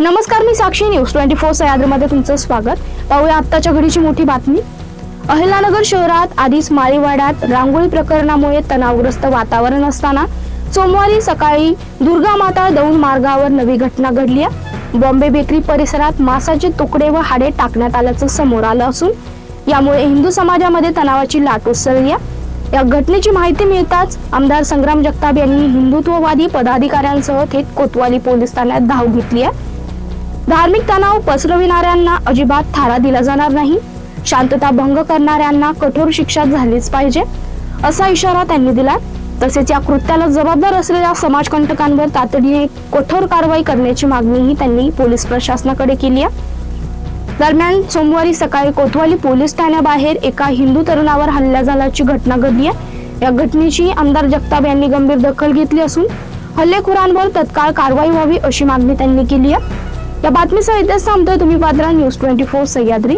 नमस्कार मी Sakshi news. Twenty four सह्याद्रीमध्ये तुमचं स्वागत. पाहूया आत्ताच्या घडीची मोठी बातमी. अहिलानगर शहरात आधीच माळीवाड्यात रांगोळी प्रकरणामुळे तणावग्रस्त वातावरण असताना सोमवारी सकाळी दुर्गा माता दौंड मार्गावर नवी घटना घडली आहे. बॉम्बे बेकरी परिसरात मांसाचे तुकडे व हाडे टाकण्यात आल्याचं समोर आलं असून यामुळे हिंदू समाजामध्ये तणावाची लाट उसळली आहे. या घटनेची माहिती मिळताच आमदार संग्राम जगताप यांनी हिंदुत्ववादी पदाधिकाऱ्यांसह थेट कोतवाली पोलीस ठाण्यात धाव घेतली आहे. धार्मिक तणाव पसरविणाऱ्यांना अजिबात थारा दिला जाणार नाही. शांतता भंग करणाऱ्यांना कठोर शिक्षा झालीच पाहिजे असा इशारा त्यांनी दिला. तसेच या कृत्याला जबाबदार असलेल्या समाजकंटकांवर तातडीने कठोर कारवाई करण्याची मागणीही त्यांनी पोलीस प्रशासनाकडे केली आहे. दरम्यान सोमवारी सकाळी कोतवाली पोलीस ठाण्याबाहेर एका हिंदू तरुणावर हल्ला झाल्याची घटना घडली आहे. या घटनेची आमदार जगताप यांनी गंभीर दखल घेतली असून हल्लेखोरांवर तत्काळ कारवाई व्हावी अशी मागणी त्यांनी केली आहे. या बातमीसह इथेच थांबतोय तुम्ही Patra news twenty four Sahyadri.